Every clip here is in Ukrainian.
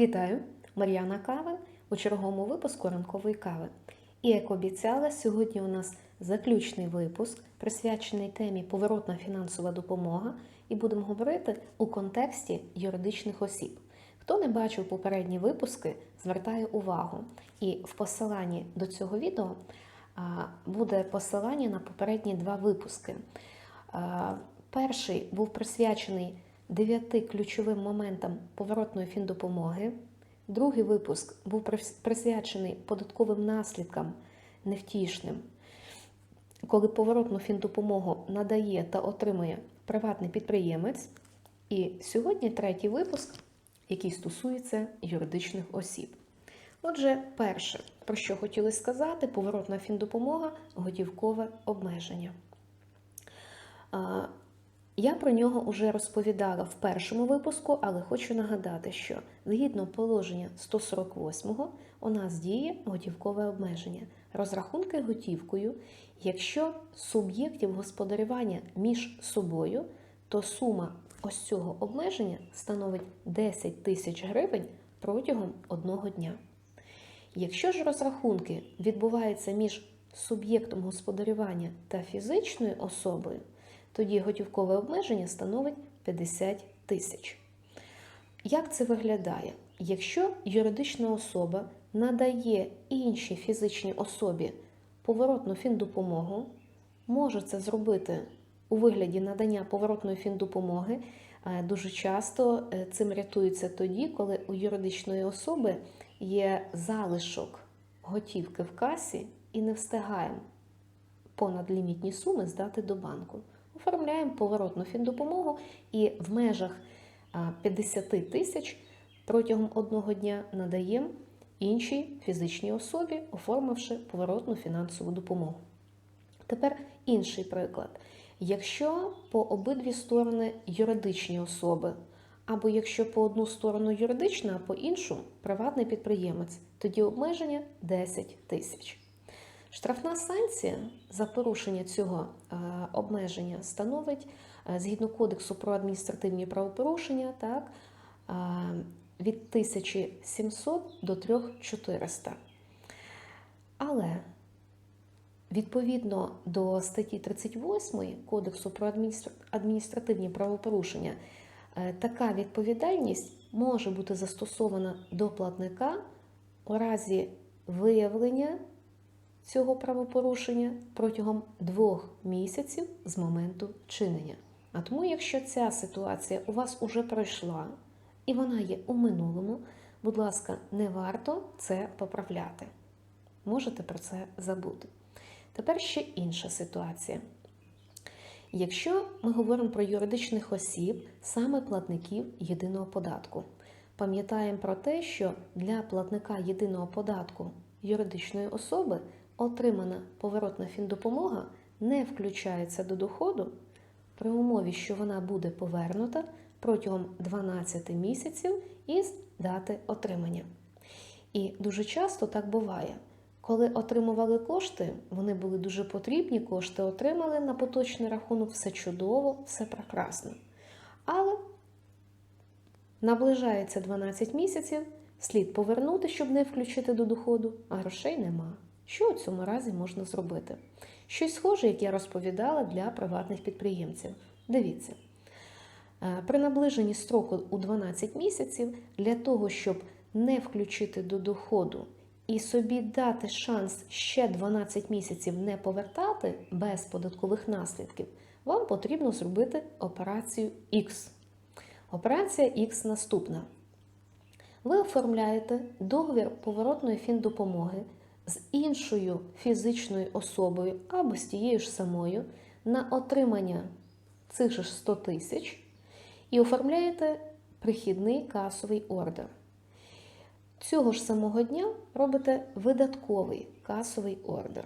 Вітаю! Мар'яна Кави у черговому випуску ранкової кави. І як обіцяла, сьогодні у нас заключний випуск, присвячений темі поворотна фінансова допомога, і будемо говорити у контексті юридичних осіб. Хто не бачив попередні випуски, звертаю увагу. І в посиланні до цього відео буде посилання на попередні два випуски. Перший був присвячений дев'яти ключовим моментам поворотної фіндопомоги. Другий випуск був присвячений податковим наслідкам невтішним, коли поворотну фіндопомогу надає та отримує приватний підприємець. І сьогодні третій випуск, який стосується юридичних осіб. Отже, перше, про що хотіли сказати, поворотна фіндопомога, готівкове обмеження. Я про нього вже розповідала в першому випуску, але хочу нагадати, що згідно положення 148 у нас діє готівкове обмеження. Розрахунки готівкою, якщо суб'єктів господарювання між собою, то сума ось цього обмеження становить 10 тисяч гривень протягом одного дня. Якщо ж розрахунки відбуваються між суб'єктом господарювання та фізичною особою, тоді готівкове обмеження становить 50 тисяч. Як це виглядає? Якщо юридична особа надає іншій фізичній особі поворотну фіндопомогу, може це зробити у вигляді надання поворотної фіндопомоги. Е, Дуже часто е, цим рятується тоді, коли у юридичної особи є залишок готівки в касі і не встигаємо понад лімітні суми здати до банку. Оформляємо поворотну фіндопомогу і в межах 50 тисяч протягом одного дня надаємо іншій фізичній особі, оформивши поворотну фінансову допомогу. Тепер інший приклад. Якщо по обидві сторони юридичні особи, або якщо по одну сторону юридична, а по іншу приватний підприємець, тоді обмеження 10 тисяч. Штрафна санкція за порушення цього е, обмеження становить е, згідно Кодексу про адміністративні правопорушення так, е, від 1700 до 3400. Але відповідно до статті 38 Кодексу про адміністративні правопорушення, така відповідальність може бути застосована до платника у разі виявлення цього правопорушення протягом двох місяців з моменту чинення. А тому, якщо ця ситуація у вас уже пройшла і вона є у минулому, будь ласка, не варто це поправляти. Можете про це забути. Тепер ще інша ситуація. Якщо ми говоримо про юридичних осіб, саме платників єдиного податку, пам'ятаємо про те, що для платника єдиного податку юридичної особи отримана поворотна фіндопомога не включається до доходу при умові, що вона буде повернута протягом 12 місяців із дати отримання. І дуже часто так буває. Коли отримували кошти, вони були дуже потрібні, кошти отримали на поточний рахунок, все чудово, все прекрасно. Але наближається 12 місяців, слід повернути, щоб не включити до доходу, а грошей нема. Що у цьому разі можна зробити? Щось схоже, як я розповідала для приватних підприємців. Дивіться, е, при наближенні строку у 12 місяців для того, щоб не включити до доходу і собі дати шанс ще 12 місяців не повертати без податкових наслідків, вам потрібно зробити операцію X. Операція X наступна. Ви оформляєте договір поворотної фіндопомоги з іншою фізичною особою або з тією ж самою на отримання цих же ж 100 тисяч і оформляєте прихідний касовий ордер. Цього ж самого дня робите видатковий касовий ордер.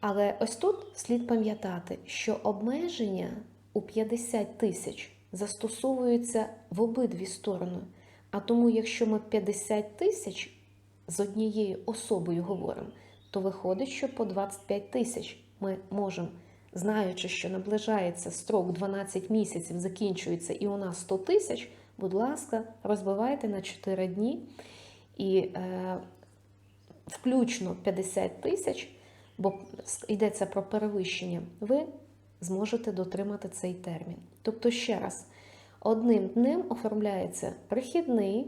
Але ось тут слід пам'ятати, що обмеження у 50 тисяч застосовуються в обидві сторони. А тому, якщо ми 50 тисяч з однією особою говоримо, то виходить, що по 25 тисяч ми можемо, знаючи, що наближається строк 12 місяців, закінчується і у нас 100 тисяч, будь ласка, розбивайте на 4 дні і е, включно 50 тисяч, бо йдеться про перевищення, ви зможете дотримати цей термін. Тобто, ще раз, одним днем оформляється прихідний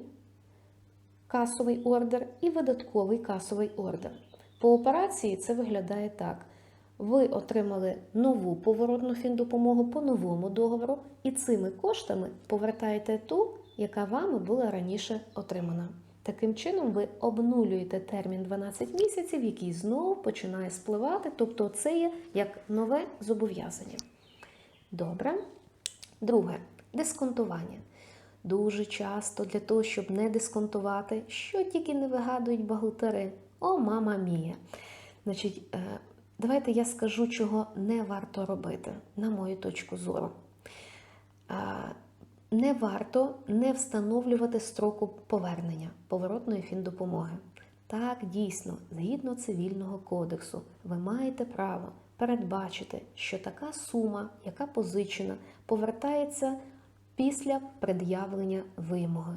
касовий ордер і видатковий касовий ордер. По операції це виглядає так. Ви отримали нову поворотну фіндопомогу по новому договору, і цими коштами повертаєте ту, яка вами була раніше отримана. Таким чином, ви обнулюєте термін 12 місяців, який знову починає спливати, тобто це є як нове зобов'язання. Добре. Друге дисконтування. Дуже часто для того, щоб не дисконтувати, що тільки не вигадують бухгалтери. О, мама мія! Значить, е, давайте я скажу, чого не варто робити, на мою точку зору. Е, Не варто не встановлювати строку повернення поворотної фіндопомоги. Так, дійсно, згідно цивільного кодексу, ви маєте право передбачити, що така сума, яка позичена, повертається після пред'явлення вимоги.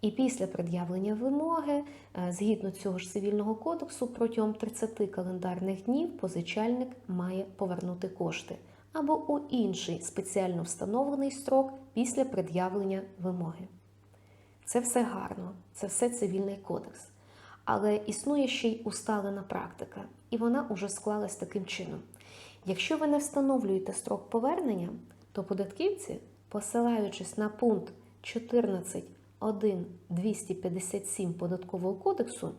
І після пред'явлення вимоги, е, згідно цього ж цивільного кодексу, протягом 30 календарних днів позичальник має повернути кошти або у інший спеціально встановлений строк після пред'явлення вимоги. Це все гарно, це все цивільний кодекс. Але існує ще й усталена практика, і вона уже склалась таким чином. Якщо ви не встановлюєте строк повернення, то податківці, посилаючись на пункт 14.1.257 податкового кодексу,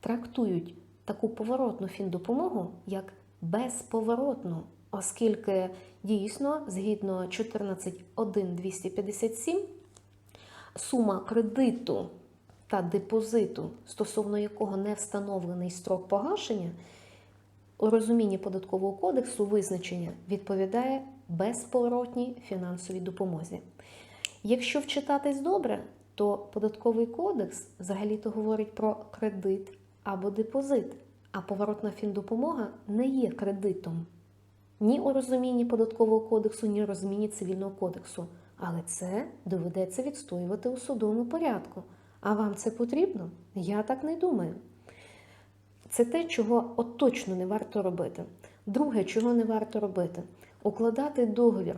трактують таку поворотну фіндопомогу як безповоротну, оскільки дійсно, згідно 14.1.257, сума кредиту та депозиту, стосовно якого не встановлений строк погашення, у розумінні податкового кодексу визначення відповідає безповоротній фінансовій допомозі. Якщо вчитатись добре, то податковий кодекс взагалі-то говорить про кредит або депозит, а поворотна фіндопомога не є кредитом ні у розумінні податкового кодексу, ні у розумінні цивільного кодексу. Але це доведеться відстоювати у судовому порядку. А вам це потрібно? Я так не думаю. Це те, чого от точно не варто робити. Друге, чого не варто робити, укладати договір.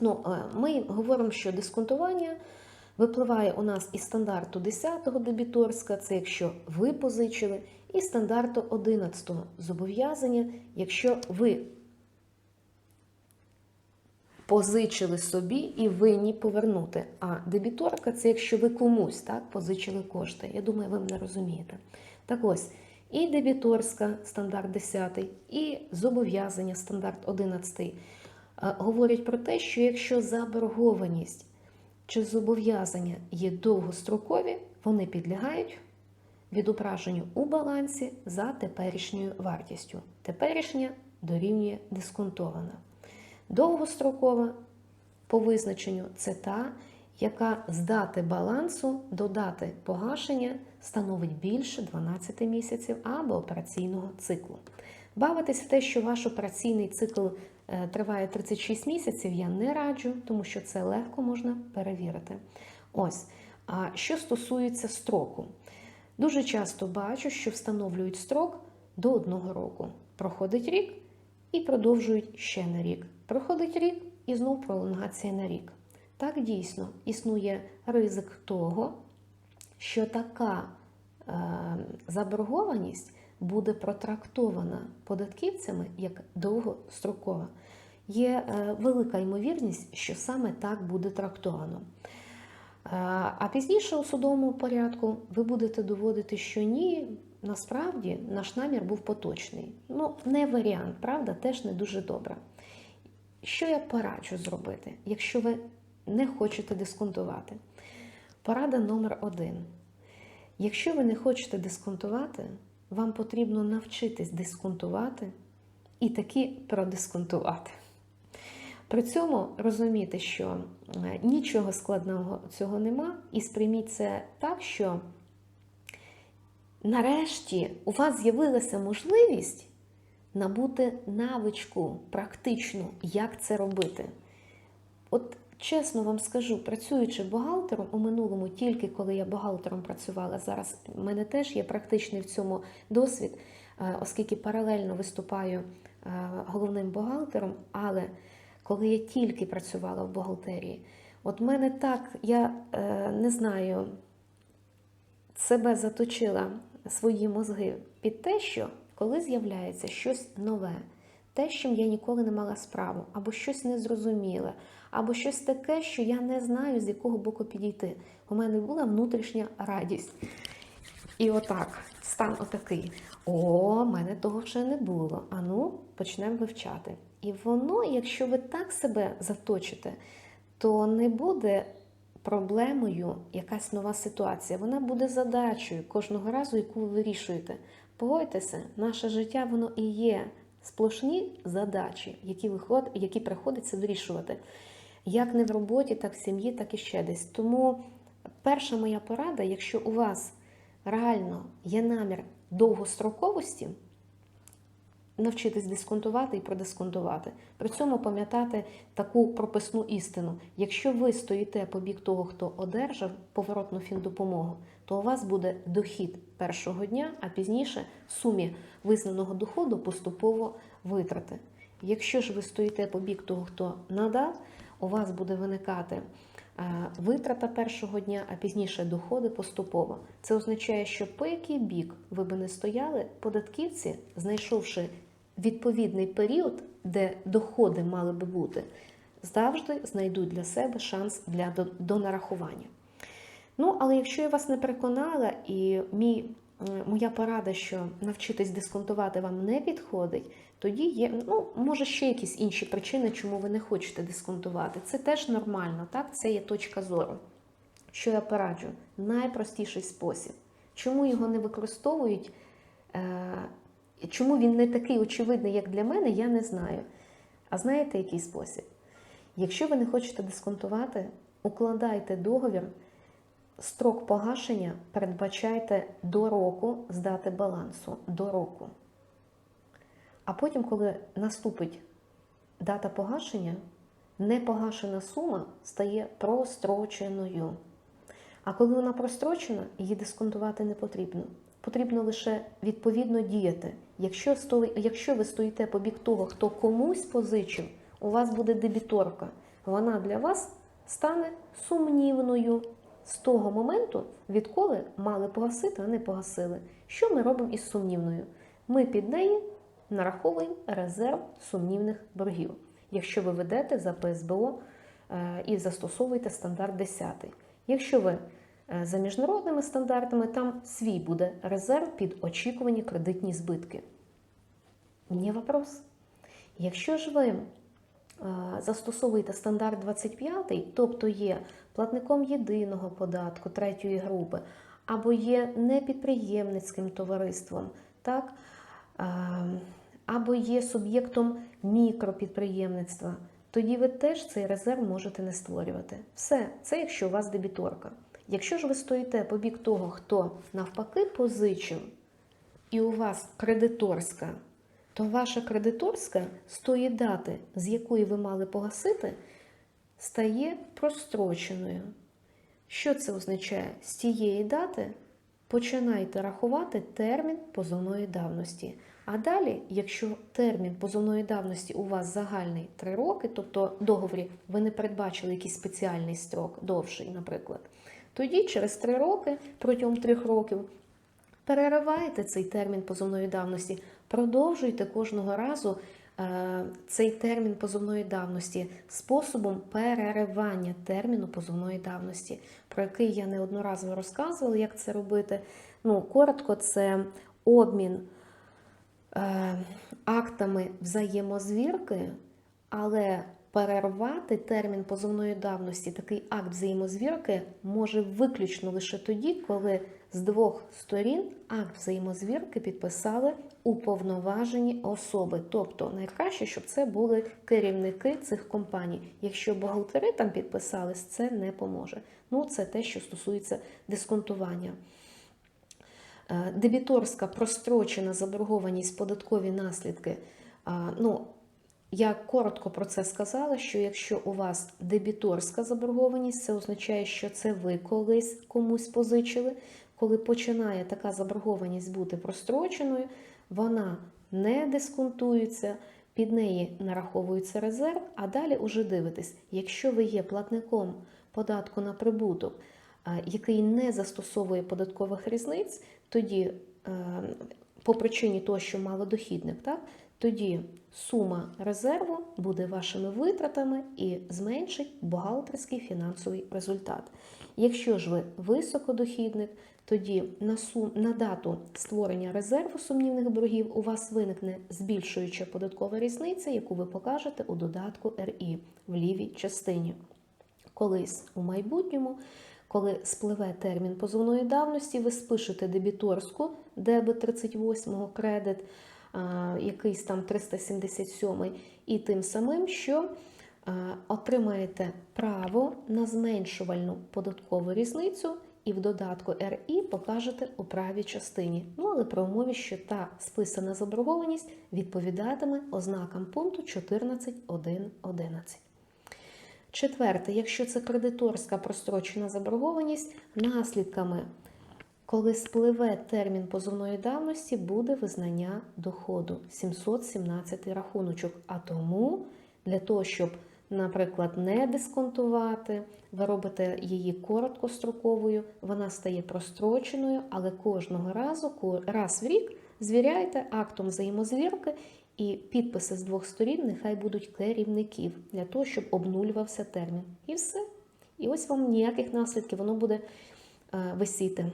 Ну, е, ми говоримо, що дисконтування випливає у нас із стандарту 10-го дебіторська, це якщо ви позичили, і стандарту 11-го зобов'язання, якщо ви позичили собі і винні повернути. А дебіторка це якщо ви комусь так, позичили кошти. Я думаю, ви мене розумієте. Так ось, і дебіторська стандарт 10, і зобов'язання стандарт 11 е, говорять про те, що якщо заборгованість чи зобов'язання є довгострокові, вони підлягають відображенню у балансі за теперішньою вартістю. Теперішня дорівнює дисконтована. Довгострокова по визначенню це та, яка з дати балансу до дати погашення становить більше 12 місяців або операційного циклу. Бавитись в те, що ваш операційний цикл е, триває 36 місяців, я не раджу, тому що це легко можна перевірити. Ось. А що стосується строку, дуже часто бачу, що встановлюють строк до одного року. Проходить рік і продовжують ще на рік. Проходить рік і знов пролонгація на рік. Так дійсно існує ризик того, що така е, заборгованість буде протрактована податківцями як довгострокова. Є е, велика ймовірність, що саме так буде трактовано. Е, а пізніше у судовому порядку ви будете доводити, що ні, насправді наш намір був поточний. Ну, не варіант, правда, теж не дуже добре. Що я пораджу зробити, якщо ви не хочете дисконтувати? Порада номер один. Якщо ви не хочете дисконтувати, вам потрібно навчитись дисконтувати і таки продисконтувати. При цьому розуміти, що е, нічого складного цього нема, і сприйміть це так, що нарешті у вас з'явилася можливість набути навичку практичну, як це робити. От чесно вам скажу, працюючи бухгалтером у минулому, тільки коли я бухгалтером працювала, зараз в мене теж є практичний в цьому досвід, е, оскільки паралельно виступаю е, головним бухгалтером, але коли я тільки працювала в бухгалтерії, от мене так, я е, не знаю, себе заточила свої мозги під те, що коли з'являється щось нове, те, з чим я ніколи не мала справу, або щось незрозуміле, або щось таке, що я не знаю, з якого боку підійти. У мене була внутрішня радість. І отак, стан отакий. О, мене того вже не було. Ану, почнемо вивчати. І воно, якщо ви так себе заточите, то не буде проблемою якась нова ситуація. Вона буде задачею кожного разу, яку ви вирішуєте. Погодьтеся, наше життя воно і є сплошні задачі, які виход, які приходиться вирішувати. Як не в роботі, так в сім'ї, так і ще десь. Тому перша моя порада, якщо у вас реально є намір довгостроковості, навчитись дисконтувати і продисконтувати. При цьому пам'ятати таку прописну істину. Якщо ви стоїте по бік того, хто одержав поворотну фіндопомогу, то у вас буде дохід першого дня, а пізніше в сумі визнаного доходу поступово витрати. Якщо ж ви стоїте по бік того, хто надав, у вас буде виникати е, витрата першого дня, а пізніше доходи поступово. Це означає, що по який бік ви би не стояли, податківці, знайшовши відповідний період, де доходи мали би бути, завжди знайдуть для себе шанс для до- донарахування. Ну, але якщо я вас не переконала, і мій, моя порада, що навчитись дисконтувати вам не підходить, тоді є, ну, може, ще якісь інші причини, чому ви не хочете дисконтувати. Це теж нормально, так? Це є точка зору. Що я пораджу? Найпростіший спосіб. Чому його не використовують? Чому він не такий очевидний, як для мене, я не знаю. А знаєте, який спосіб? Якщо ви не хочете дисконтувати, укладайте договір, строк погашення передбачайте до року здати балансу до року. А потім, коли наступить дата погашення, непогашена сума стає простроченою. А коли вона прострочена, її дисконтувати не потрібно. Потрібно лише відповідно діяти. Якщо, якщо ви стоїте по бік того, хто комусь позичив, у вас буде дебіторка. Вона для вас стане сумнівною з того моменту, відколи мали погасити, а не погасили. Що ми робимо із сумнівною? Ми під неї нараховуємо резерв сумнівних боргів, якщо ви ведете за ПСБО е, і застосовуєте стандарт 10. Якщо ви за міжнародними стандартами, там свій буде резерв під очікувані кредитні збитки. Не вопрос. Якщо ж ви е, застосовуєте стандарт 25, тобто є платником єдиного податку третьої групи, або є непідприємницьким товариством, так? е, або є суб'єктом мікропідприємництва, тоді ви теж цей резерв можете не створювати. Все, це якщо у вас дебіторка. Якщо ж ви стоїте по бік того, хто навпаки позичив, і у вас кредиторська, то ваша кредиторська з тої дати, з якої ви мали погасити, стає простроченою. Що це означає? З тієї дати починайте рахувати термін позовної давності. А далі, якщо термін позовної давності у вас загальний 3 роки, тобто договорі ви не передбачили якийсь спеціальний строк, довший, наприклад, тоді через 3 роки, протягом 3 років, переривайте цей термін позовної давності, продовжуйте кожного разу е, цей термін позовної давності способом переривання терміну позовної давності, про який я неодноразово розказувала, як це робити. Ну, коротко, це обмін е, актами взаємозвірки, але перервати термін позовної давності, такий акт взаємозвірки може виключно лише тоді, коли з двох сторін акт взаємозвірки підписали уповноважені особи. Тобто найкраще, щоб це були керівники цих компаній. Якщо бухгалтери там підписались, це не поможе. Ну, це те, що стосується дисконтування. Е, Дебіторська прострочена заборгованість, податкові наслідки. Ну, Я коротко про це сказала, що якщо у вас дебіторська заборгованість, це означає, що це ви колись комусь позичили. Коли починає така заборгованість бути простроченою, вона не дисконтується, під неї нараховується резерв, а далі уже дивитесь, якщо ви є платником податку на прибуток, який не застосовує податкових різниць, тоді по причині того, що малодохідник, так, тоді сума резерву буде вашими витратами і зменшить бухгалтерський фінансовий результат. Якщо ж ви високодохідник, тоді на, сум, на дату створення резерву сумнівних боргів у вас виникне збільшуюча податкова різниця, яку ви покажете у додатку РІ в лівій частині. Колись у майбутньому, коли спливе термін позовної давності, ви спишете дебіторську дебет 38 кредит, якийсь там 377 і тим самим, що отримаєте право на зменшувальну податкову різницю. І в додатку РІ покажете у правій частині. Ну, але при умові, що та списана заборгованість відповідатиме ознакам пункту 14.1.11. Четверте, якщо це кредиторська прострочена заборгованість, наслідками, коли спливе термін позовної давності, буде визнання доходу 717 рахуночок. А тому для того, щоб наприклад, не дисконтувати, ви робите її короткостроковою, вона стає простроченою, але кожного разу, раз в рік, звіряйте актом взаємозвірки і підписи з двох сторін нехай будуть керівників для того, щоб обнулювався термін. І все. І ось вам ніяких наслідків, воно буде е, висіти.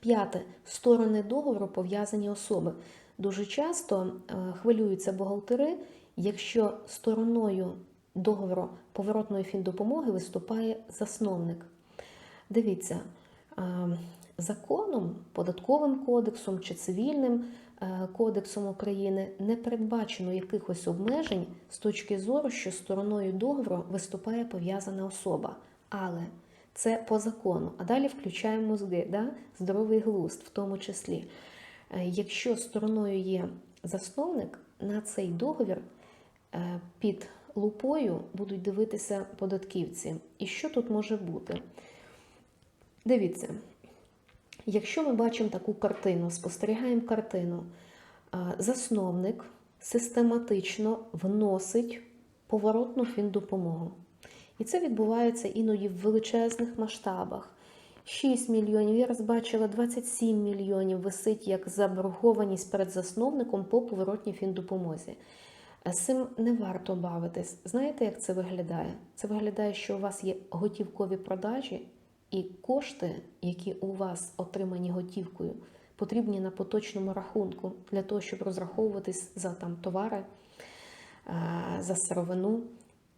П'яте сторони договору пов'язані особи. Дуже часто е, хвилюються бухгалтери, якщо стороною договору поворотної фіндопомоги виступає засновник. Дивіться, законом, податковим кодексом чи цивільним е, кодексом України не передбачено якихось обмежень з точки зору, що стороною договору виступає пов'язана особа. Але це по закону. А далі включаємо мозги, да? здоровий глузд, в тому числі. Е, якщо стороною є засновник, на цей договір е, під лупою будуть дивитися податківці. І що тут може бути? Дивіться, якщо ми бачимо таку картину, спостерігаємо картину, засновник систематично вносить поворотну фіндопомогу. І це відбувається іноді в величезних масштабах. 6 мільйонів, я розбачила 27 мільйонів висить як заборгованість перед засновником по поворотній фіндопомозі. З цим не варто бавитись. Знаєте, як це виглядає? Це виглядає, що у вас є готівкові продажі, і кошти, які у вас отримані готівкою, потрібні на поточному рахунку для того, щоб розраховуватись за там товари, за сировину.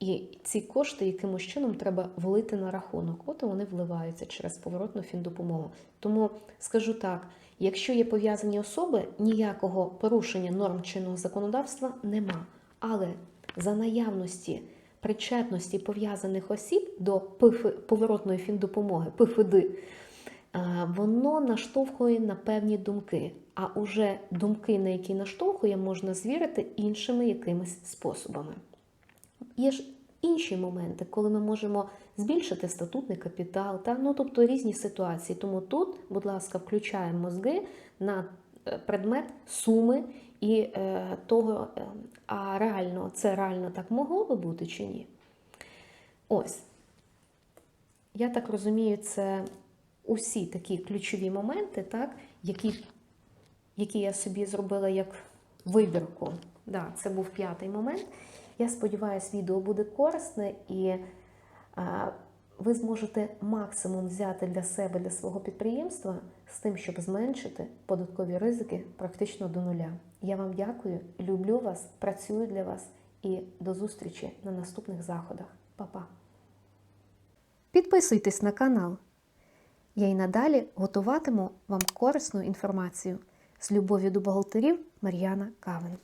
І ці кошти якимось чином треба влити на рахунок. От вони вливаються через поворотну фіндопомогу. Тому скажу так: якщо є пов'язані особи, ніякого порушення норм чинного законодавства нема. Але за наявності причетності пов'язаних осіб до поворотної фіндопомоги, ПФД, воно наштовхує на певні думки. А уже думки, на які наштовхує, можна звірити іншими якимись способами. Є ж інші моменти, коли ми можемо збільшити статутний капітал, та? ну, тобто різні ситуації. Тому тут, будь ласка, включаємо мозги на е, предмет суми і е, того, е, а реально це реально так могло би бути чи ні? Ось. Я так розумію, це усі такі ключові моменти, так, які які я собі зробила як вибірку. Да, Це був п'ятий момент. Я сподіваюся, відео буде корисне і ви зможете максимум взяти для себе, для свого підприємства з тим, щоб зменшити податкові ризики практично до нуля. Я вам дякую, люблю вас, працюю для вас і до зустрічі на наступних заходах. Па-па! Підписуйтесь на канал. Я й надалі готуватиму вам корисну інформацію. З любов'ю до бухгалтерів Мар'яна Кавин.